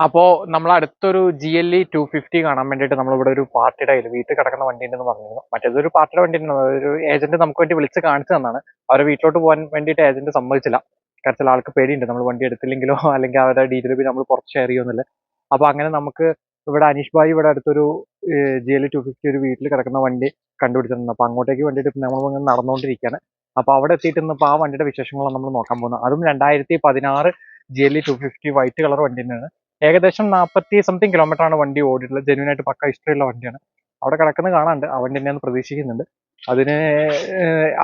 അപ്പോ നമ്മൾ അടുത്തൊരു G L E two fifty കാണാൻ വേണ്ടിയിട്ട് നമ്മളിവിടെ ഒരു പാർട്ടിയുടെ കയ്യിൽ വീട്ടിൽ കിടക്കുന്ന വണ്ടി ഉണ്ടെന്ന് പറഞ്ഞിരുന്നു. മറ്റേതൊരു പാർട്ടിയുടെ വണ്ടി ഉണ്ടെന്ന് ഒരു ഏജന്റ് നമുക്ക് വേണ്ടി വിളിച്ച് കാണിച്ചു തന്നാണ്. അവരെ വീട്ടിലോട്ട് പോകാൻ വേണ്ടിയിട്ട് ഏജന്റ് സമ്മതിച്ചില്ല. കാരണം ചില ആൾക്ക് പേടിയുണ്ട്. നമ്മൾ വണ്ടി എടുത്തില്ലെങ്കിലോ അല്ലെങ്കിൽ അവരുടെ ഡീറ്റെയിൽ പിന്നെ നമ്മൾ പുറത്ത് ഷെയർ ചെയ്യുമെന്നില്ല അപ്പൊ അങ്ങനെ നമുക്ക് ഇവിടെ അനീഷ് ഭായി ഇവിടെ അടുത്തൊരു ജി എൽ ടു ഫിഫ്റ്റി ഒരു വീട്ടിൽ കിടക്കുന്ന വണ്ടി കണ്ടുപിടിച്ചിട്ടുണ്ട്. അപ്പൊ അങ്ങോട്ടേക്ക് വേണ്ടിയിട്ട് നമ്മൾ ഇങ്ങനെ നടന്നുകൊണ്ടിരിക്കുകയാണ്. അപ്പൊ അവിടെ എത്തിയിട്ട് ആ വണ്ടിയുടെ വിശേഷങ്ങളാണ് നമ്മൾ നോക്കാൻ പോകുന്നത്. അതും രണ്ടായിരത്തി പതിനാറ് G L two fifty white colour വണ്ടി തന്നെയാണ് ഏകദേശം നാൽപ്പത്തി സംതിങ് കിലോമീറ്റർ ആണ് വണ്ടി ഓടിയിട്ടുള്ളത്. ജെന്യൂൻ ആയിട്ട് പക്ക ഇഷ്ടമുള്ള വണ്ടിയാണ്. അവിടെ കിടക്കുന്നത് കാണാണ്ട് ആ വണ്ടി തന്നെയാണ് പ്രതീക്ഷിക്കുന്നുണ്ട്. അതിന്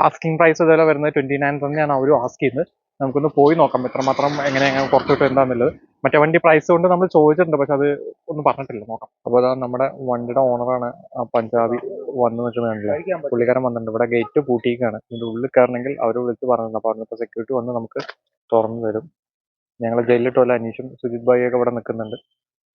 ആസ്കിങ് പ്രൈസ് ഇതുപോലെ വരുന്നത് ട്വന്റി നയൻ തന്നെയാണ് അവരും ആസ്ക് ചെയ്യുന്നത്. നമുക്കൊന്ന് പോയി നോക്കാം. എത്രമാത്രം എങ്ങനെ എങ്ങനെ കുറച്ച് കിട്ടും എന്താണെന്നുള്ളത് മറ്റേ വണ്ടി പ്രൈസ് കൊണ്ട് നമ്മൾ ചോദിച്ചിട്ടുണ്ട്. പക്ഷെ അത് ഒന്നും പറഞ്ഞിട്ടില്ല. നോക്കാം. അപ്പോൾ അതാ നമ്മുടെ വണ്ടിയുടെ ഓണറാണ് ആ പഞ്ചാബി വന്ന് നിൽക്കുന്നത് കണ്ടില്ല? പുള്ളിക്കാരൻ വന്നിട്ടുണ്ട്. ഇവിടെ ഗേറ്റ് പൂട്ടിയിരിക്കുകയാണ്. ഇതിന്റെ ഉള്ളിൽ കയറണമെങ്കിൽ അവർ വിളിച്ച് പറഞ്ഞിട്ടുണ്ട്. അപ്പോൾ അവിടുത്തെ സെക്യൂരിറ്റി വന്ന് നമുക്ക് തുറന്നു തരും. ഞങ്ങൾ ജയിലിട്ടുള്ള അനീഷും സുജിത് ഭായി ഒക്കെ ഇവിടെ നിൽക്കുന്നുണ്ട്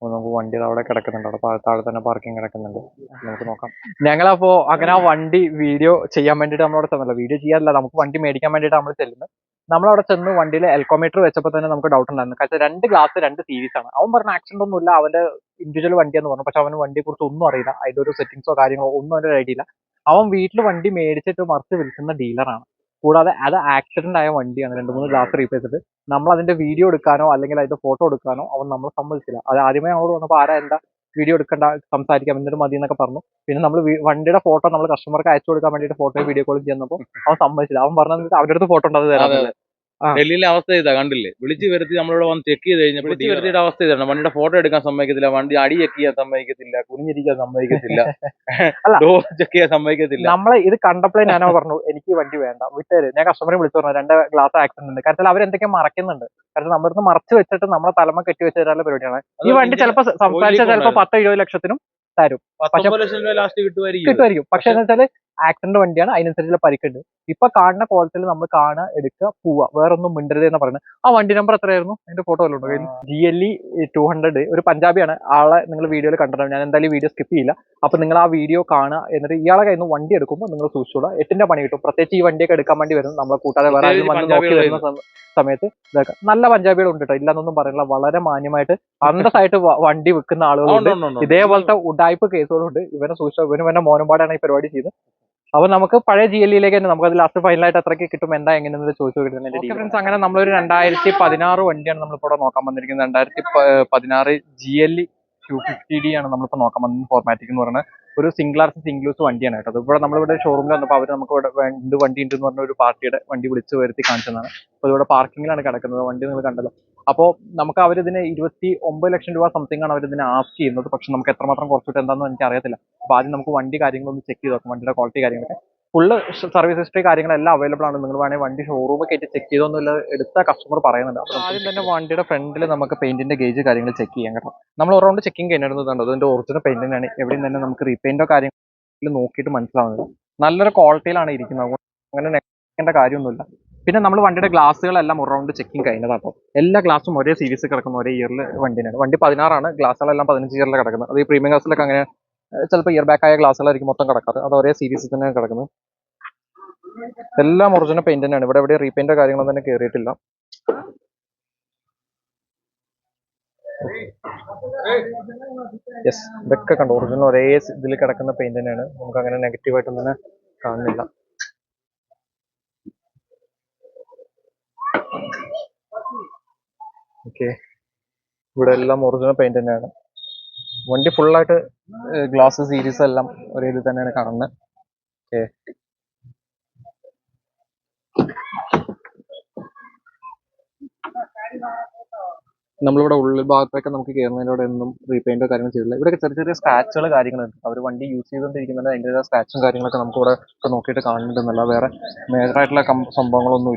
അപ്പോൾ നമുക്ക് വണ്ടി അവിടെ കിടക്കുന്നുണ്ട്. അവിടെ താഴെ തന്നെ പാർക്കിംഗ് കിടക്കുന്നുണ്ട്. നമുക്ക് നോക്കാം. ഞങ്ങളപ്പോ അങ്ങനെ ആ വണ്ടി വീഡിയോ ചെയ്യാൻ വേണ്ടിയിട്ട് നമ്മളവിടെ ചെന്നല്ലോ. വീഡിയോ ചെയ്യാറില്ല. നമുക്ക് വണ്ടി മേടിക്കാൻ വേണ്ടിയിട്ട് നമ്മൾ ചെല്ലുന്നത് നമ്മളവിടെ ചെന്ന് വണ്ടിയിൽ എൽക്കോമീറ്റർ വെച്ചപ്പോൾ തന്നെ നമുക്ക് ഡൗട്ട് ഉണ്ടായിരുന്നു. കാരണം രണ്ട് ഗ്ലാസ് രണ്ട് സീരീസ് ആണ്. അവൻ പറഞ്ഞ ആക്സിഡന്റ് ഒന്നുമില്ല അവന്റെ ഇൻഡിവിജ്വൽ വണ്ടിയാന്ന് പറഞ്ഞു. പക്ഷെ അവന് വണ്ടിയെ കുറിച്ച് ഒന്നും അറിയില്ല. അതിന്റെ ഒരു സെറ്റിംഗ്സോ കാര്യങ്ങളോ ഒന്നും അവന്റെ ഐഡിയ ഇല്ല. അവൻ വീട്ടിൽ വണ്ടി മേടിച്ചിട്ട് മറിച്ച് വിൽക്കുന്ന ഡീലറാണ് കൂടാതെ അത് ആക്സിഡന്റ് ആയ വണ്ടിയാണ്. രണ്ട് മൂന്ന് ഗ്ലാസ് റീപ്ലേസ് ചെയ്തിട്ട് നമ്മൾ അതിന്റെ വീഡിയോ എടുക്കാനോ അല്ലെങ്കിൽ അതിന്റെ ഫോട്ടോ എടുക്കാനോ അവൻ നമ്മളെ സമ്മതിച്ചില്ല. അത് ആദ്യമേ നമ്മളോട് വന്നപ്പോൾ ആരാ എന്താ? വീഡിയോ എടുക്കണ്ട സംസാരിക്കാം എന്നിട്ട് മതി എന്നൊക്കെ പറഞ്ഞു. പിന്നെ നമ്മൾ വണ്ടിയുടെ ഫോട്ടോ നമ്മൾ കസ്റ്റമർക്ക് അയച്ചു കൊടുക്കാൻ വേണ്ടിയിട്ട് ഫോട്ടോ വീഡിയോ കോൾ ചെയ്യുന്നപ്പോൾ അവൻ സമ്മതിച്ചില്ല. അവൻ പറഞ്ഞത് അവരുടെ അടുത്ത് ഫോട്ടോ ഉണ്ടാകുന്നത്. ഡൽഹിയിലെ അവസ്ഥ ഇതാ കണ്ടില്ലേ? വിളിച്ചു വരുത്തി നമ്മളോട് വന്ന് ചെക്ക് ചെയ്ത് കഴിഞ്ഞപ്പോൾ വിളിച്ചു വരുത്തിയുടെ അവസ്ഥ ഇതാണ്. വണ്ടിയുടെ ഫോട്ടോ എടുക്കാൻ സമ്മതിക്കത്തില്ല വണ്ടി അടി ചെക്ക് ചെയ്യാൻ സമ്മതിക്കത്തില്ല കുനിഞ്ഞിരിക്കാൻ സമ്മതിക്കത്തില്ല. ഡോർ ചെക്ക് ചെയ്യാൻ സമ്മതിക്കത്തില്ല. നമ്മളെ ഇത് കണ്ടപ്പോഴേ ഞാനോ പറഞ്ഞു എനിക്ക് വണ്ടി വേണ്ട വിട്ടേര്. ഞാൻ കസ്റ്റമറെ വിളിച്ചു പറഞ്ഞു രണ്ട് ഗ്ലാസ് ആക്സിഡന്റ് ഉണ്ട്. കാരണം അവരെന്തൊക്കെ മറക്കുന്നുണ്ട്. കാരണം നമ്മുടെ മറച്ചു വെച്ചിട്ട് നമ്മളെ തലമ കെട്ടി വെച്ച തരാനുള്ള പരിപാടിയാണ്. ഈ വണ്ടി ചിലപ്പോ സംസാരിച്ചാൽ ചിലപ്പോൾ പത്തോ ഇരുപത് ലക്ഷത്തിനും തരും. കിട്ടുമായിരിക്കും. പക്ഷെ എന്താ വെച്ചാൽ ആക്സിഡന്റ് വണ്ടിയാണ് അതിനനുസരിച്ചുള്ള പരിക്കുണ്ട്. ഇപ്പൊ കാണുന്ന കോലത്തിൽ നമ്മൾ കാണുക എടുക്കുക പോവുക. വേറൊന്നും മിണ്ടരുത് എന്ന് പറയുന്നത് ആ വണ്ടി നമ്പർ എത്രയായിരുന്നു? അതിന്റെ ഫോട്ടോ വല്ലതും ഉണ്ടോ? G L E two hundred ഒരു പഞ്ചാബിയാണ്. ആളെ നിങ്ങൾ വീഡിയോയിൽ കണ്ടിട്ടുണ്ട് ഞാൻ എന്തായാലും വീഡിയോ സ്കിപ്പ് ചെയ്യില്ല. അപ്പൊ നിങ്ങൾ ആ വീഡിയോ കാണുക എന്നിട്ട് ഇയാളെ കയ്യിൽ നിന്ന് വണ്ടി എടുക്കുമ്പോൾ നിങ്ങൾ സൂക്ഷിച്ചോളാം എട്ടിന്റെ പണി കിട്ടും. പ്രത്യേകിച്ച് ഈ വണ്ടിയൊക്കെ എടുക്കാൻ വേണ്ടി വരും നമ്മളെ കൂട്ടാതെ വേറെ ആരും വന്ന് നോക്കി വരുന്ന സമയത്ത് ഇതൊക്കെ നല്ല പഞ്ചാബികൾ ഉണ്ട് കേട്ടോ ഇല്ലാന്നൊന്നും പറയുന്നില്ല വളരെ മാന്യമായിട്ട് അന്തസ്സായിട്ട് വണ്ടി വിൽക്കുന്ന ആളുകളുണ്ട്. ഇതേപോലത്തെ ഉഡായ്പ കേസുകളുണ്ട് ഇവനെ സൂക്ഷിച്ച ഇവനും ഇവന്റെ മോനമ്പാടാണ് ഈ പരിപാടി ചെയ്ത് അപ്പൊ നമുക്ക് പഴയ ജി എൽ ഇയിലേക്ക് തന്നെ നമുക്ക് അത് ലാസ്റ്റ് ഫൈനലായിട്ട് എത്രയ്ക്ക് കിട്ടും. എന്താ എങ്ങനെയെന്ന് ചോദിച്ചു നോക്കിയിട്ട് ഫ്രണ്ട്സ് അങ്ങനെ നമ്മളൊരു രണ്ടായിരത്തി പതിനാറ് വണ്ടിയാണ് നമ്മളിപ്പോ നോക്കാൻ വന്നിരിക്കുന്നത്. രണ്ടായിരത്തി പതിനാറ് G L E two fifty D ആണ് നമ്മളിപ്പോ നോക്കാൻ വന്നത് ഫോർമാറ്റിക് എന്ന് പറയുന്നത്. ഒരു സിംഗിൾ സിംഗ്ലൂസ് വണ്ടിയാണ് കേട്ടോ. ഇവിടെ നമ്മളിവിടെ ഷോറൂമിൽ വന്നപ്പോൾ അവർ നമുക്ക് ഇവിടെ എന്ത് വണ്ടി ഉണ്ടെന്ന് പറഞ്ഞ ഒരു പാർട്ടിയുടെ വണ്ടി വിളിച്ചു വരുത്തി കാണിച്ചതാണ്. അപ്പോൾ ഇവിടെ പാർക്കിങ്ങിലാണ് കിടക്കുന്നത്. വണ്ടി നിങ്ങൾ കണ്ടല്ലോ. അപ്പോൾ നമുക്ക് അവരിതിന് ഇരുപത്തി ഒമ്പത് ലക്ഷം രൂപ സംതിങ് ആണ് അവരിതിന് ആസ്ക് ചെയ്യുന്നത്. പക്ഷെ നമുക്ക് എത്രമാത്രം കുറച്ചിട്ട് എന്താണെന്ന് എനിക്ക് അറിയത്തില്ല അപ്പോൾ ആദ്യം നമുക്ക് വണ്ടി കാര്യങ്ങളൊന്ന് ചെക്ക് ചെയ്ത് നോക്കാം. വണ്ടിയുടെ ക്വാളിറ്റി കാര്യങ്ങളൊക്കെ. ഫുള്ള് സർവീസ് ഹിസ്റ്ററി കാര്യങ്ങളെല്ലാം അവൈലബിൾ ആണ്. നിങ്ങൾ വേണമെങ്കിൽ വണ്ടി ഷോറൂമിൽ കയറ്റി ചെക്ക് ചെയ്തൊന്നുമില്ല എടുത്ത കസ്റ്റമർ പറയുന്നുണ്ട്. അപ്പോൾ ആദ്യം തന്നെ വണ്ടിയുടെ ഫ്രണ്ടിൽ നമുക്ക് പെയിന്റിന്റെ ഗേജ് കാര്യങ്ങൾ ചെക്ക് ചെയ്യാൻ കേട്ടോ. നമ്മൾ ഒരു റൗണ്ട് ചെക്കിങ് കഴിഞ്ഞിരുന്നതുണ്ട് അതിന്റെ ഒറിജിനൽ പെയിന്റിനാണ് എവിടെയും തന്നെ നമുക്ക് റീപെയിന്റോ കാര്യങ്ങൾ നോക്കിയിട്ട് മനസ്സിലാവുന്നത്. നല്ലൊരു ക്വാളിറ്റിയിലാണ് ഇരിക്കുന്നത്. അങ്ങനെ നെക്കേണ്ട കാര്യമൊന്നുമില്ല. പിന്നെ നമ്മൾ വണ്ടിയുടെ ഗ്ലാസ്സുകളെല്ലാം റൗണ്ട് ചെക്കിങ് കേട്ടോ എല്ലാ ഗ്ലാസും ഒരേ സീരീസ് കിടക്കുന്ന ഒരേ ഇയറിൽ വണ്ടിനാണ് വണ്ടി പതിനാറാണ് ഗ്ലാസ്സുകളെല്ലാം പതിനഞ്ച് ഇയറിൽ കിടക്കുന്നത്. അത് ഈ പ്രീമിയം ഗ്ലാസ്സിലൊക്കെ അങ്ങനെ ചിലപ്പോൾ ഇയർ ബാക്ക് ആയ ഗ്ലാസ്സുകളായിരിക്കും മൊത്തം കിടക്കാറ്. അത് ഒരേ സീരീസിൽ തന്നെ കിടക്കുന്നത് എല്ലാം ഒറിജിനൽ പെയിന്റ് തന്നെയാണ്. ഇവിടെ എവിടെ റീപെയിന്റ് കാര്യങ്ങളൊന്നും തന്നെ കയറിയിട്ടില്ല യെസ് ഇതൊക്കെ കണ്ടു. ഒറിജിനൽ ഒരേ ഇതിൽ കിടക്കുന്ന പെയിന്റ് തന്നെയാണ്. നമുക്ക് അങ്ങനെ നെഗറ്റീവ് ആയിട്ടൊന്നും തന്നെ കാണുന്നില്ല. ഓക്കെ ഇവിടെ എല്ലാം ഒറിജിനൽ പെയിന്റ് തന്നെയാണ്. വണ്ടി ഫുള്ളായിട്ട് ഗ്ലാസ് സീരീസ് എല്ലാം ഒരേ ഇതിൽ തന്നെയാണ് കാണുന്നത് ഓക്കെ നമ്മളിവിടെ ഉള്ളിൽ ഭാഗത്തൊക്കെ നമുക്ക് കയറുന്നതിലൂടെ ഒന്നും റീപെയിന്റോ കാര്യങ്ങൾ ചെയ്തില്ല ഇവിടെ ചെറിയ ചെറിയ സ്ക്രാച്ചുകൾ കാര്യങ്ങളുണ്ട്. അവർ വണ്ടി യൂസ് ചെയ്തുകൊണ്ടിരിക്കുന്നുണ്ട് അതിന്റെ സ്ക്രാച്ചും കാര്യങ്ങളൊക്കെ നമുക്ക് ഇവിടെ നോക്കിയിട്ട് കാണുന്നുണ്ടെന്നല്ല വേറെ മേജറായിട്ടുള്ള സംഭവങ്ങളൊന്നും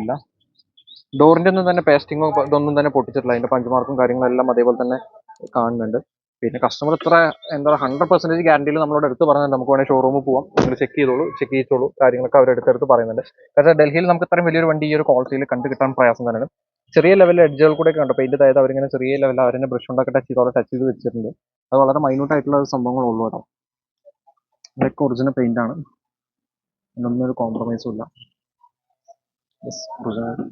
ഡോറിന്റെ ഒന്നും തന്നെ പേസ്റ്റിങ്ങോ ഇതൊന്നും തന്നെ പൊട്ടിച്ചിട്ടില്ല. അതിന്റെ പഞ്ചമാർക്കും കാര്യങ്ങളെല്ലാം അതേപോലെ തന്നെ കാണുന്നുണ്ട്. പിന്നെ കസ്റ്റമർ ഇത്ര എന്താ ഹൺഡ്രഡ് പെർസെന്റേജ് ഗ്യാരണ്ടിയിൽ നമ്മളോട് എടുത്ത് പറഞ്ഞാൽ നമുക്ക് വേണമെങ്കിൽ ഷോറൂമിൽ പോവാം. നിങ്ങൾ ചെക്ക് ചെയ്തോളൂ ചെക്ക് ചെയ്തോളൂ കാര്യങ്ങളൊക്കെ അവർ എടുത്തെടുത്ത് പറയുന്നുണ്ട്. കാരണം ഡൽഹിയിൽ നമുക്ക് ഇത്രയും വലിയൊരു വണ്ടി ഈ ഒരു ക്വാളിറ്റിയിൽ കണ്ടു കിട്ടാൻ പ്രയാസം തന്നെയാണ്. ചെറിയ ലെവലിൽ എഡ്ജുകൾ കൂടെ കണ്ടു പെയിന്റ് അതായത് അവരിങ്ങനെ ചെറിയ ലെവലിൽ അവരെ ബ്രഷ് കൊണ്ടൊക്കെ ടച്ച് ചെയ്തോടെ ടച്ച് ചെയ്ത് വെച്ചിട്ടുണ്ട്. അത് വളരെ മൈന്യൂട്ട് ആയിട്ടുള്ള സംഭവങ്ങളുള്ളൂ കേട്ടോ. ഇതൊക്കെ ഒറിജിനൽ പെയിന്റ് ആണ്. ഇതിനൊന്നും ഒരു കോംപ്രമൈസും ഇല്ല. ഒറിജിനൽ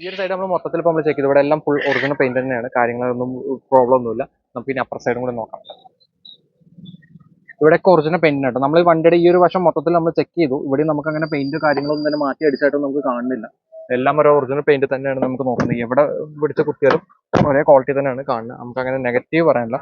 ഈ ഒരു സൈഡ് നമ്മൾ മൊത്തത്തിൽ ഇപ്പോൾ നമ്മൾ ചെക്ക് ചെയ്തു. ഇവിടെ എല്ലാം ഫുൾ ഒറിജിനൽ പെയിന്റ് തന്നെയാണ്. കാര്യങ്ങളൊന്നും പ്രോബ്ലം ഒന്നുമില്ല. നമുക്ക് ഇനി അപ്പർ സൈഡും കൂടെ നോക്കാം. ഇവിടെയൊക്കെ ഒറിജിനൽ പെയിന്റ് കേട്ടോ. നമ്മൾ വണ്ടിയുടെ ഈ ഒരു വശം മൊത്തത്തിൽ നമ്മൾ ചെക്ക് ചെയ്തു. ഇവിടെ നമുക്ക് അങ്ങനെ പെയിന്റ് കാര്യങ്ങളൊന്നും തന്നെ മാറ്റി അടിച്ചായിട്ടും നമുക്ക് കാണുന്നില്ല. എല്ലാം ഒരു ഒറിജിനൽ പെയിന്റ് തന്നെയാണ് നമുക്ക് നോക്കുന്നത്. എവിടെ പിടിച്ച കുത്തിയാലും ഒരേ ക്വാളിറ്റി തന്നെയാണ് കാണുന്നത്. നമുക്ക് അങ്ങനെ നെഗറ്റീവ് പറയാനില്ല.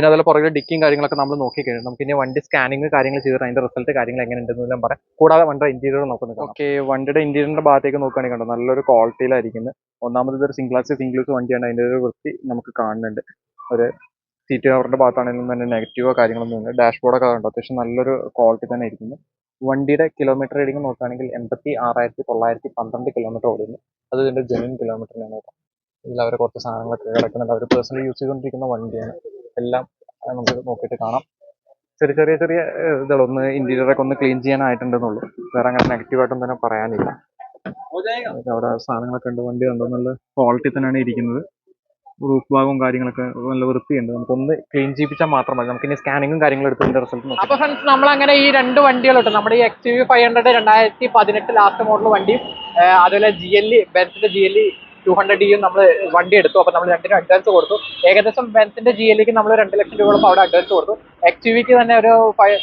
പിന്നെ അതുപോലെ പുറകിൽ ഡിക്കിയും കാര്യങ്ങളൊക്കെ നമ്മൾ നോക്കി കഴിഞ്ഞു. നമുക്ക് ഇനി വണ്ടി സ്കാനിങ് കാര്യങ്ങൾ ചെയ്തിട്ട് അതിന്റെ റിസൾട്ട് കാര്യങ്ങൾ എങ്ങനെ ഉണ്ടെന്ന് എല്ലാം പറയാം. കൂടാതെ വണ്ടിയുടെ ഇന്റീരിയർ നോക്കുന്നത് ഓക്കെ വണ്ടിയുടെ ഇന്റീരിയറിന്റെ ഭാഗത്തേക്ക് നോക്കുകയാണെങ്കിൽ കണ്ടോ? നല്ലൊരു ക്വാളിറ്റിയിലായിരിക്കുന്നത് ഒന്നാമത് ഇതൊരു ആക്സ് സിംഗിൾ വണ്ടിയാണ്. അതിന്റെ ഒരു വൃത്തി നമുക്ക് കാണുന്നുണ്ട്. ഒരു സീറ്റ് കവറിന്റെ ഭാഗത്താണെങ്കിലും തന്നെ നെഗറ്റീവോ കാര്യങ്ങളൊന്നും ഇല്ല. ഡാഷ്ബോർഡൊക്കെ കണ്ടോ? അത്യാവശ്യം നല്ലൊരു ക്വാളിറ്റി തന്നെ ഇരിക്കുന്നു. വണ്ടിയുടെ കിലോമീറ്റർ റീഡിംഗ് നോക്കുകയാണെങ്കിൽ എൺപത്തി ആറായിരത്തി തൊള്ളായിരത്തി പന്ത്രണ്ട് കിലോമീറ്റർ ഓടുന്നു അത് ഇതിന്റെ ജെനുവിൻ കിലോമീറ്ററിനാണ് ഇതിൽ അവർ കുറച്ച് സാധനങ്ങളൊക്കെ കിടക്കുന്നുണ്ട്. അവർ പേഴ്സണലി യൂസ് ചെയ്തുകൊണ്ടിരിക്കുന്ന വണ്ടിയാണ്. എല്ലാം നമുക്ക് നോക്കിയിട്ട് കാണാം. ചെറിയ ചെറിയ ചെറിയ ഇതുകളൊന്ന് ഇന്റീരിയറൊക്കെ ഒന്ന് ക്ലീൻ ചെയ്യാനായിട്ടുണ്ടെന്നുള്ളൂ. വേറെ അങ്ങനെ നെഗറ്റീവായിട്ടൊന്നും തന്നെ പറയാനില്ല. അവിടെ സാധനങ്ങളൊക്കെ ഉണ്ട് വണ്ടി കണ്ടോ നല്ല ക്വാളിറ്റി തന്നെയാണ് ഇരിക്കുന്നത്. റൂഫ് ഭാഗവും കാര്യങ്ങളൊക്കെ നല്ല വൃത്തിയുണ്ട്. നമുക്കൊന്ന് ക്ലീൻ ചെയ്യിപ്പിച്ചാൽ മാത്രം മതി. നമുക്ക് ഇനി സ്കാനിങ്ങും കാര്യങ്ങളും എടുത്തിട്ട് ഇതിന്റെ റിസൾട്ട് അപ്പൊ ഫ്രണ്ട്സ് നമ്മൾ അങ്ങനെ ഈ രണ്ട് വണ്ടികളുണ്ട് നമ്മുടെ ഈ എക്സ് യു ഫൈവ് ഹൺഡ്രഡ് രണ്ടായിരത്തി പതിനെട്ട് ലാസ്റ്റ് മോഡൽ വണ്ടിയും അതുപോലെ ജി എൽ ബെൻസിന്റെ ജി എൽ ടു ഹൺഡ്രഡ് ഡിയും നമ്മൾ വണ്ടി എടുത്തു. അപ്പൊ നമ്മൾ രണ്ടിനും അഡ്വാൻസ് കൊടുത്തു. ഏകദേശം ബെൻസിന്റെ ജി എല്ലിക്ക് നമ്മൾ രണ്ട് ലക്ഷം രൂപയോളം അവിടെ അഡ്വാൻസ് കൊടുത്തു. എക്സ് യു വിക്ക് തന്നെ ഒരു ഫൈവ്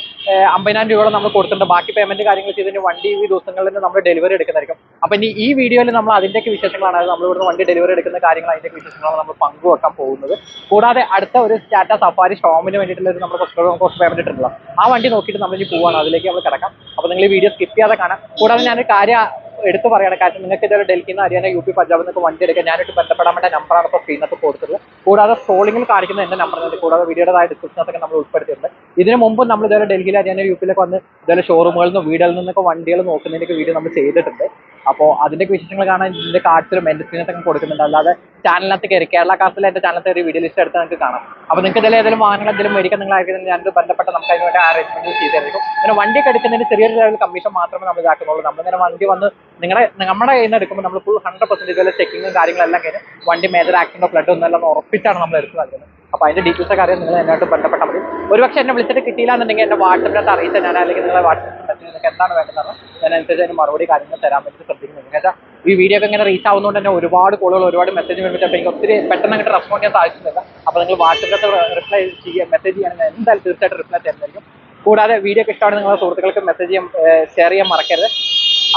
അമ്പതിനായിരം രൂപയോളം നമ്മൾ കൊടുത്തിട്ടുണ്ട്. ബാക്കി പേയ്മെന്റ് കാര്യങ്ങൾ ചെയ്തതിന് വണ്ടി ഈ ദിവസങ്ങളിൽ നമ്മൾ ഡെലിവറി എടുക്കുന്നതായിരിക്കും. അപ്പൊ ഇനി ഈ വീഡിയോയിൽ നമ്മൾ അതിന്റെയൊക്കെ വിശേഷങ്ങളാണ്. നമ്മൾ ഇവിടുന്ന് വണ്ടി ഡെലിവറി എടുക്കുന്ന കാര്യങ്ങൾ അതിന്റെ വിശേഷങ്ങളാണ് നമ്മൾ പങ്കുവെക്കാൻ പോകുന്നത്. കൂടാതെ അടുത്ത ഒരു ടാറ്റ സഫാരി ഷോമിന് വേണ്ടിയിട്ടുള്ള ഒരു നമ്മൾ കുറച്ച് കുറച്ച് പേയ്മെന്റ് ഇട്ടിട്ടുള്ള ആ വണ്ടി നോക്കിയിട്ട് നമ്മൾ ഇനി പോവാണ്. അതിലേക്ക് നമ്മൾ കിടക്കാം. അപ്പൊ നിങ്ങൾ ഈ വീഡിയോ സ്കിപ്പ് ചെയ്യാതെ കാണാം. കൂടാതെ ഞാൻ കാര്യം എടുത്തു പറയണം കാരണം നിങ്ങൾക്ക് ഇതുവരെ ഡൽഹിയിൽ നിന്ന് ഹരിയാന യു പി പഞ്ചാബിൽ നിന്നൊക്കെ വണ്ടി എടുക്കാൻ ഞാനായിട്ട് ബന്ധപ്പെടാൻ വേണ്ട നമ്പറാണ് ഇപ്പോൾ സ്ക്രീനത്ത് കൊടുത്തത്. കൂടാതെ സ്ക്രോളിംഗിൽ കാണിക്കുന്ന എന്റെ നമ്പർ കൂടാതെ വീഡിയോയുടേതായ ഡിസ്ക്രിപ്ഷനൊക്കെ നമ്മൾ ഉൾപ്പെടുത്തിയിട്ടുണ്ട്. ഇതിനു മുമ്പ് നമ്മൾ ഇതുവരെ ഡൽഹിയിൽ ഹരിയാന യു പിയിലൊക്കെ വന്ന് ഇതുപോലെ ഷോറൂമുകളിൽ നിന്നും വീടുകളിൽ നിന്നൊക്കെ വണ്ടികൾ നോക്കുന്നതിന്റെ വീഡിയോ നമ്മൾ ചെയ്തിട്ടുണ്ട്. അപ്പോൾ അതിന്റെ വിശേഷങ്ങൾ കാണാൻ ഇതിന്റെ കാർഡ്സിലും എന്റെ സ്ക്രീനത്തൊക്കെ കൊടുക്കുന്നുണ്ട്. അല്ലാതെ ചാനലിനകത്ത് കയറി കേരള കാർസിൽ എന്റെ ചാനലത്തെ ഒരു വീഡിയോ ലിസ്റ്റ് എടുത്ത് നിങ്ങൾക്ക് കാണാം. അപ്പോൾ നിങ്ങൾക്ക് ഇതിൽ ഏതെങ്കിലും വാഹനങ്ങൾ എന്തെങ്കിലും മേടിക്കാൻ നിങ്ങൾ ആയിരിക്കും ഞാൻ ബന്ധപ്പെട്ട നമുക്ക് അതിനുവേണ്ടി അറേഞ്ച്മെന്റ് ചെയ്തായിരിക്കും പിന്നെ വണ്ടി എടുക്കുന്നതിന് ചെറിയൊരു ലെവൽ കമ്മീഷൻ മാത്രമേ നമ്മൾ ഇതാക്കുന്നുള്ളൂ. നമ്മളിങ്ങനെ വണ്ടി വന്ന് നിങ്ങളെ നമ്മുടെ കയ്യിൽ നിന്ന് എടുക്കുമ്പോൾ നമ്മൾ ഫുൾ ഹൺഡ്രഡ് പെർസെന്റ് ഇതുപോലെ ചെക്കിങ്ങും കാര്യങ്ങളെല്ലാം കഴിഞ്ഞ് വണ്ടി മേജർ ആക്സിഡന്റോ ഫ്ലഡ് ഒന്നും ഉറപ്പിച്ചാണ് നമ്മൾ എടുത്ത് നൽകുന്നത്. അപ്പോൾ അതിന്റെ ഡീറ്റെയിൽസ് ഒക്കെ അറിയാൻ നിങ്ങൾ എന്നായിട്ട് ബന്ധപ്പെട്ടാൽ മതി. ഒരുപക്ഷെ എന്നെ വിളിച്ചിട്ട് കിട്ടിയില്ല എന്നുണ്ടെങ്കിൽ എന്റെ വാട്സപ്പിനകത്ത് അറിയിച്ചാൽ ഞാൻ അല്ലെങ്കിൽ നിങ്ങളെ വാട്സപ്പിൽ മെസ്സേജ് നിങ്ങൾക്ക് എന്താണ് വേണ്ടതെന്ന് ഞാൻ അനുസരിച്ച് അതിന് മറുപടി കാര്യങ്ങൾ തരാൻ വേണ്ടി ശ്രദ്ധിക്കുന്നുണ്ട് കാരണം ഈ വീഡിയോ ഒക്കെ ഇങ്ങനെ റീച്ച് ആവുന്നതുകൊണ്ട് തന്നെ ഒരുപാട് കോളുകൾ ഒരുപാട് മെസ്സേജ് വരുമ്പോൾ എനിക്ക് ഒത്തിരി പെട്ടെന്ന് അങ്ങോട്ട് റെസ്പോണ്ട് ചെയ്യാൻ സാധിക്കുന്നില്ല. അപ്പോൾ നിങ്ങൾ വാട്സപ്പിലത്തെ റിപ്ലൈ ചെയ്യുക മെസ്സേജ് ചെയ്യുകയാണെങ്കിൽ എന്തായാലും തീർച്ചയായിട്ടും റിപ്ലൈ തരുന്നതായിരിക്കും. കൂടാതെ വീഡിയോ ഒക്കെ ഇഷ്ടമാണ് നിങ്ങളുടെ സുഹൃത്തുക്കൾക്ക് മെസ്സേജ് ചെയ്യാൻ ഷെയർ ചെയ്യാൻ മറക്കരുത്.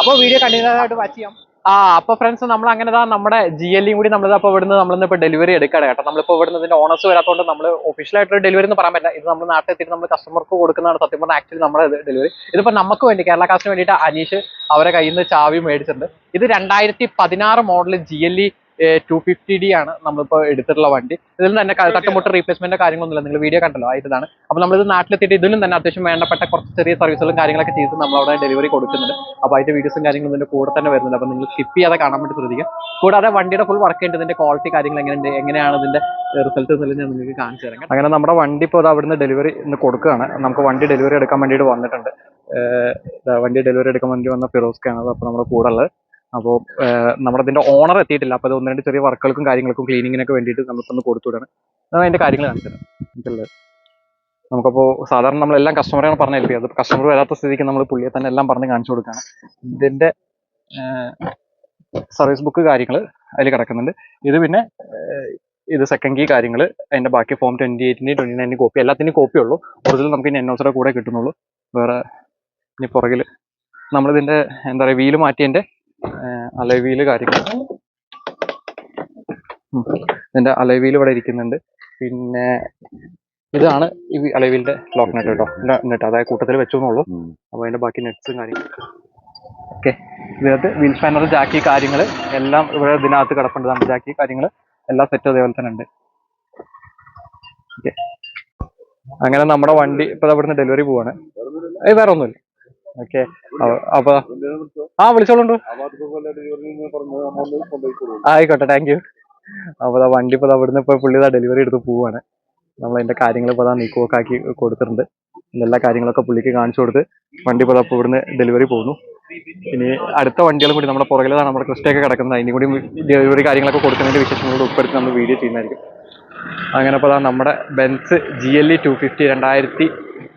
അപ്പോൾ വീഡിയോ കണ്ടിന്യൂ ആയിട്ട് വാച്ച് ചെയ്യാം. ആ അപ്പൊ ഫ്രണ്ട്സ് നമ്മൾ അങ്ങനെ ദാ നമ്മുടെ ജി എല്ലും കൂടി നമ്മൾ അപ്പോൾ ഇവിടുന്ന് നമ്മളിന്ന് ഇപ്പോ ഡെലിവറി എടുക്കുകയാണ് കേട്ടോ. നമ്മളിപ്പോ ഇവിടുന്ന് ഇതിന്റെ ഓണേഴ്സ് വരാത്തതുകൊണ്ട് നമ്മൾ ഒഫീഷ്യലായിട്ട് ഡെലിവറി എന്ന് പറയാൻ പറ്റില്ല. ഇത് നമ്മൾ നാട്ടിൽ എത്തിയിട്ട് നമ്മൾ കസ്റ്റമർക്ക് കൊടുക്കുന്നതാണ് സത്യം പറഞ്ഞാൽ ആക്ച്വലി നമ്മുടെ ഡെലിവറി ഇതിപ്പോ നമുക്ക് വേണ്ടി കേരള കാസ്റ്റിന് വേണ്ടിയിട്ട് അനീഷ് അവരെ കയ്യിൽ നിന്ന് ചാവി മേടിച്ചിട്ടുണ്ട്. ഇത് രണ്ടായിരത്തി പതിനാറ് model G two fifty D ആണ് നമ്മളിപ്പോൾ എടുത്തിട്ടുള്ള വണ്ടി. ഇതിൽ തന്നെ തട്ടുമുട്ട് റീപ്ലേസ്മെന്റ് കാര്യങ്ങളൊന്നുമില്ല. നിങ്ങൾ വീഡിയോ കണ്ടല്ലോ ആയിട്ടാണ് അപ്പോൾ നമ്മളിത് നാട്ടിലെത്തിയിട്ട് ഇതിലും തന്നെ അത്യാവശ്യം വേണ്ടപ്പെട്ട കുറച്ച് ചെറിയ സർവീസുകളും കാര്യങ്ങളൊക്കെ ചെയ്ത് നമ്മൾ അവിടെ ഡെലിവറി കൊടുക്കുന്നുണ്ട്. അപ്പോൾ അതിന്റെ വീഡിയോസും കാര്യങ്ങളും ഇതിന്റെ കൂടെ തന്നെ വരുന്നുണ്ട്. അപ്പോൾ നിങ്ങൾ സ്കിപ്പ് ചെയ്യാതെ കാണാൻ വേണ്ടി ശ്രദ്ധിക്കുക. കൂടാതെ വണ്ടിയുടെ ഫുൾ വർക്ക് ചെയ്യേണ്ടത് ഇതിന്റെ ക്വാളിറ്റി കാര്യങ്ങൾ എങ്ങനെയുണ്ട് എങ്ങനെയാണ് ഇതിന്റെ റിസൾട്ട് എന്നുള്ളത് ഞാൻ നിങ്ങൾക്ക് കാണിച്ചു തരാം അങ്ങനെ നമ്മുടെ വണ്ടി ഇപ്പോൾ അത് അവിടുന്ന് ഡെലിവറി ഇന്ന് കൊടുക്കുകയാണ്. നമുക്ക് വണ്ടി ഡെലിവറി എടുക്കാൻ വേണ്ടിയിട്ട് വന്നിട്ടുണ്ട്. വണ്ടി ഡെലിവറി എടുക്കാൻ വേണ്ടി വന്ന ഫിറോസ്ക്കാണ് അപ്പോൾ നമ്മുടെ കൂടെ ഉള്ളത്. അപ്പോൾ നമ്മുടെ ഇതിന്റെ ഓണർ എത്തിയിട്ടില്ല. അപ്പോൾ അത് ഒന്ന് രണ്ട് ചെറിയ വർക്കുകൾക്കും കാര്യങ്ങൾക്കും ക്ലീനിങ്ങിനൊക്കെ വേണ്ടിയിട്ട് നമുക്കൊന്ന് കൊടുത്തുവിടാണ്. അതാണ് അതിന്റെ കാര്യങ്ങൾ കാണിച്ചത്. എനിക്കുള്ളത് നമുക്കപ്പോൾ സാധാരണ നമ്മളെല്ലാം കസ്റ്റമറെയാണ് പറഞ്ഞ് ഏൽപ്പിക്കുക. അത് കസ്റ്റമർ വരാത്ത സ്ഥിതിക്ക് നമ്മൾ പുള്ളിയെ തന്നെ എല്ലാം പറഞ്ഞ് കാണിച്ചു കൊടുക്കുകയാണ്. ഇതിന്റെ സർവീസ് ബുക്ക് കാര്യങ്ങൾ അതിൽ കിടക്കുന്നുണ്ട്. ഇത് പിന്നെ ഇത് സെക്കൻഡ് കീ കാര്യങ്ങൾ അതിന്റെ ബാക്കി ഫോം ട്വന്റി എയ്റ്റിന്റെയും ട്വന്റി നയന്റെ കോപ്പി എല്ലാത്തിനും കോപ്പി ഉള്ളൂ. ഒറിജിനൽ നമുക്ക് ഇനി എൻഒസിയുടെ കൂടെ കിട്ടുന്നുള്ളൂ. വേറെ ഇനി പുറകിൽ നമ്മളിതിന്റെ എന്താ പറയുക വീൽ മാറ്റിയതിന്റെ അലൈ വീൽ കാര്യങ്ങൾ. ഇതിന്റെ അലൈ ഇവിടെ ഇരിക്കുന്നുണ്ട്. പിന്നെ ഇതാണ് ഈ അലൈവീലിന്റെ ലോക്ക് നെറ്റ് കേട്ടോ നെറ്റ് അതായത് കൂട്ടത്തിൽ വെച്ചോന്നുള്ളൂ. അപ്പോൾ അതിന്റെ ബാക്കി നെറ്റ്സും കാര്യങ്ങളും. ഓക്കെ. ഇതിനകത്ത് വീൽ സ്പാനർ ജാക്കി കാര്യങ്ങൾ എല്ലാം ഇവിടെ ഇതിനകത്ത് കിടപ്പുണ്ടതാണ് ജാക്കി കാര്യങ്ങൾ എല്ലാം സെറ്റ് അതേപോലെ തന്നെ ഉണ്ട്. ഓക്കെ. അങ്ങനെ നമ്മുടെ വണ്ടി ഇപ്പൊ ഇവിടുന്ന് ഡെലിവറി പോവാണ്. വേറെ ഒന്നുമില്ല ഓക്കെ. അപ്പൊ ആ വിളിച്ചോളുണ്ടോ. ആയിക്കോട്ടെ താങ്ക് യു അപ്പൊ വണ്ടി ഇപ്പൊ അവിടുന്ന് ഇപ്പൊ പുള്ളി ഡെലിവറി എടുത്ത് പോവാണ്. നമ്മൾ അതിന്റെ കാര്യങ്ങൾ ഇപ്പൊ നീക്കുവൊക്കെ ആക്കി കൊടുത്തിട്ടുണ്ട്. എല്ലാ കാര്യങ്ങളൊക്കെ പുള്ളിക്ക് കാണിച്ചു കൊടുത്ത് വണ്ടി ഇപ്പോൾ അപ്പോൾ ഇവിടുന്ന് ഡെലിവറി പോകുന്നു ഇനി അടുത്ത വണ്ടികളും കൂടി നമ്മുടെ പുറകിലാണ് നമ്മുടെ ക്രിസ്റ്റയൊക്കെ കിടക്കുന്നത്. അതിന്റെ കൂടി ഡെലിവറി കാര്യങ്ങളൊക്കെ കൊടുക്കുന്നതിന്റെ വിശേഷങ്ങളോട് ഉൾപ്പെടുത്തി നമ്മൾ വീഡിയോ ചെയ്യുന്നതായിരിക്കും. അങ്ങനെ ഇപ്പോൾ നമ്മുടെ Benz G L E two fifty രണ്ടായിരത്തി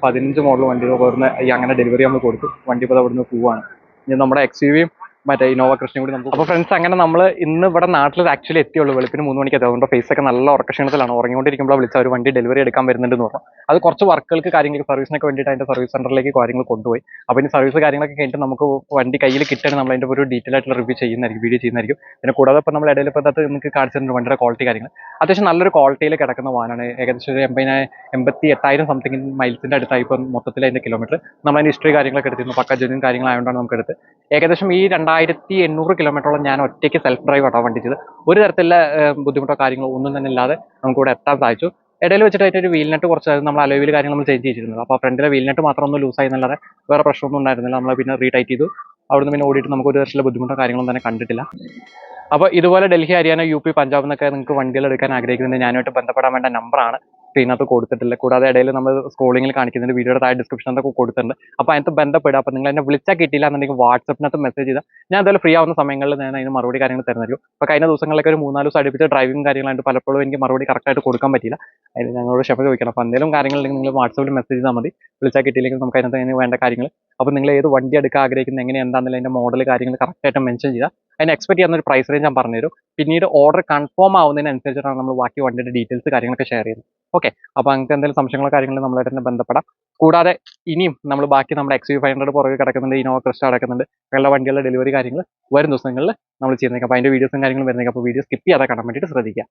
പതിനഞ്ച് മോഡൽ വണ്ടികൾ വരുന്ന ഈ അങ്ങനെ ഡെലിവറി നമ്മൾ കൊടുത്തു വണ്ടി ഇപ്പോൾ ഇവിടുന്ന് പോവാണ്. ഇനി നമ്മുടെ എക്സ് യു വിയും മറ്റേ ഇനോവ കൃഷ്ണ കൂടി നമുക്ക് അപ്പോൾ ഫ്രണ്ട്സ് അങ്ങനെ നമ്മൾ ഇന്ന് ഇവിടെ നാട്ടിൽ ആക്ച്വലി എത്തിയുള്ളൂ. വെളുപ്പിന് മൂന്ന് മണിക്ക് അതുകൊണ്ട് ഫേസ് ഒക്കെ നല്ല ഉറക്കക്ഷണത്തിലാണ് ഉറങ്ങിക്കൊണ്ടിരിക്കുമ്പോൾ വിളിച്ച ഒരു വണ്ടി ഡെലിവറി എടുക്കാൻ വരുന്നുണ്ട് എന്ന് പറഞ്ഞു. അത് കുറച്ച് വർക്കുകൾക്ക് കാര്യങ്ങൾക്ക് സർവീസിനൊക്കെ വേണ്ടിയിട്ട് അതിന്റെ സർവീസ് സെന്ററിലേക്ക് കാര്യങ്ങൾ കൊണ്ടുപോയി. അപ്പോൾ ഇനി സർവീസ് കാര്യങ്ങളൊക്കെ കഴിഞ്ഞിട്ട് നമുക്ക് വണ്ടി കയ്യിൽ കിട്ടണം നമ്മൾ അതിന്റെ ഒരു ഡീറ്റെയിൽ ആയിട്ടുള്ള റിവ്യൂ ചെയ്യുന്നതായിരിക്കും വീഡിയോ ചെയ്യുന്നതായിരിക്കും. പിന്നെ കൂടാതെ ഇപ്പോൾ നമ്മൾ ഇടയിൽ ഇപ്പോൾ നിങ്ങൾക്ക് കാണിച്ചിട്ടുണ്ട് വണ്ടിയുടെ ക്വാളിറ്റി കാര്യങ്ങൾ. അത്യാവശ്യം നല്ലൊരു ക്വാളിറ്റിയിൽ കിടക്കുന്ന വാഹനമാണ്. ഏകദേശം ഒരു എൺപതിനായിരം എൺപത്തി എട്ടായിരം സംതിങ് മൈൽസിന്റെ അടുത്തായി ഇപ്പം മൊത്തത്തിൽ അതിന്റെ കിലോമീറ്റർ നമ്മൾ അതിന്റെ ഹിസ്റ്ററി കാര്യങ്ങളൊക്കെ എടുത്തിരുന്നു. പക്ക ജനും കാര്യങ്ങളായതുകൊണ്ടാണ് നമുക്ക് എടുത്ത് ഏകദേശം ഈ രണ്ടായിരത്തി എണ്ണൂറ് കിലോമീറ്ററോളം ഞാൻ ഒറ്റയ്ക്ക് സെൽഫ് ഡ്രൈവ് ആട്ടോ വണ്ടി ചെയ്ത് ഒരു തരത്തിലുള്ള ബുദ്ധിമുട്ടോ കാര്യങ്ങളോ ഒന്നും തന്നെ ഇല്ലാതെ നമുക്ക് ഇവിടെ എത്താൻ സാധിച്ചു. ഇടയിൽ വെച്ചിട്ട് അതിന്റെ ഒരു വീൽനെറ്റ് കുറച്ച് അത് നമ്മൾ അലോയിൽ കാര്യങ്ങൾ നമ്മൾ ചേഞ്ച് ചെയ്തിരുന്നത്. അപ്പോൾ ഫ്രണ്ടിലെ വീൽ നെറ്റ് മാത്രം ഒന്ന് ലൂസായി എന്നല്ലാതെ വേറെ പ്രശ്നമൊന്നും ഉണ്ടായിരുന്നില്ല. നമ്മൾ പിന്നെ റീടൈറ്റ് ചെയ്തു. അവിടുന്ന് പിന്നെ ഓടിയിട്ട് നമുക്ക് ഒരു തരത്തിലുള്ള ബുദ്ധിമുട്ടോ കാര്യങ്ങളൊന്നും തന്നെ കണ്ടിട്ടില്ല. അപ്പോൾ ഇതുപോലെ ഡൽഹി ഹരിയാന യു പി പഞ്ചാബ് എന്നൊക്കെ നിങ്ങൾക്ക് വണ്ടികൾ എടുക്കാൻ ആഗ്രഹിക്കുന്നുണ്ട്. ഞാനുമായിട്ട് ബന്ധപ്പെടാൻ വേണ്ട നമ്പറാണ് ഇതിനകത്ത് കൊടുത്തിട്ടില്ല. കൂടാതെ ഇടയിൽ നമ്മൾ സ്ക്രോളിങ്ങിൽ കാണിക്കുന്നുണ്ട്. വീഡിയോയുടെ താഴെ ഡിസ്ക്രിപ്ഷനൊക്കെ കൊടുത്തിട്ടുണ്ട്. അപ്പോൾ അതിനകത്ത് ബന്ധപ്പെടുക. അപ്പോൾ നിങ്ങൾ എന്നെ വിളിച്ചാൽ കിട്ടിയില്ല എന്നുണ്ടെങ്കിൽ വാട്സപ്പിനകത്ത് മെസ്സേജ് ചെയ്താൽ ഞാൻ എന്തായാലും ഫ്രീ ആവുന്ന സമയങ്ങളിൽ ഞാൻ അതിന് മറുപടി കാര്യങ്ങൾ തരുന്നതായിരിക്കും. അപ്പോൾ കഴിഞ്ഞ ദിവസങ്ങളിലൊക്കെ ഒരു മൂന്നാൽ ദിവസം അടുപ്പിച്ച് ഡ്രൈവിംഗ് കാര്യങ്ങളായിട്ട് പലപ്പോഴും എനിക്ക് മറുപടി കറക്റ്റായിട്ട് കൊടുക്കാൻ പറ്റില്ല അതിന് ഞങ്ങളോട് ക്ഷമ ചോദിക്കണം. അപ്പോൾ എന്തെങ്കിലും കാര്യങ്ങളുണ്ടെങ്കിൽ നിങ്ങൾ വാട്സപ്പിൽ മെസ്സേജ് ചെയ്താൽ മതി. വിളിച്ചാൽ കിട്ടിയില്ലെങ്കിൽ നമുക്ക് അതിനകത്ത് അതിന് വേണ്ട കാര്യങ്ങൾ. അപ്പോൾ നിങ്ങൾ ഏത് വണ്ടി എടുക്കാൻ ആഗ്രഹിക്കുന്നത് എങ്ങനെ എന്താണെന്നുള്ള അതിന്റെ മോഡൽ കാര്യങ്ങൾ കറക്റ്റായിട്ട് മെൻഷൻ ചെയ്താൽ അതിന് എക്സ്പെക്ട് ചെയ്യുന്ന ഒരു പ്രൈസ് റേഞ്ച് ഞാൻ പറഞ്ഞുതരും. പിന്നീട് ഓർഡർ കൺഫേം ആവുന്നതിനനുസരിച്ചിട്ടാണ് നമ്മൾ ബാക്കി വണ്ടിയുടെ ഡീറ്റെയിൽസ് കാര്യങ്ങളൊക്കെ ഷെയർ ചെയ്യുന്നത്. ഓക്കെ അപ്പോൾ നിങ്ങൾക്ക് എന്തെങ്കിലും സംശയങ്ങളോ കാര്യങ്ങളോ നമ്മളായിട്ട് തന്നെ ബന്ധപ്പെടാം. കൂടാതെ ഇനിയും നമ്മൾ ബാക്കി നമ്മുടെ എക്സ് യു ഫൈവ് ഹൺഡ്രഡ് പുറകെ കിടക്കുന്നുണ്ട് ഇനോവ ക്രിസ്റ്റ കിടക്കുന്നുണ്ട് വെള്ള വണ്ടികളുടെ ഡെലിവറി കാര്യങ്ങൾ വരും ദിവസങ്ങളിൽ നമ്മൾ ചെയ്യുന്നേക്കാം അപ്പോൾ അതിന്റെ വീഡിയോസും കാര്യങ്ങളും വരുന്നേക്കാം അപ്പോൾ വീഡിയോ സ്കിപ്പ് ചെയ്യാതെ കാണാൻ വേണ്ടിയിട്ട് ശ്രദ്ധിക്കുക.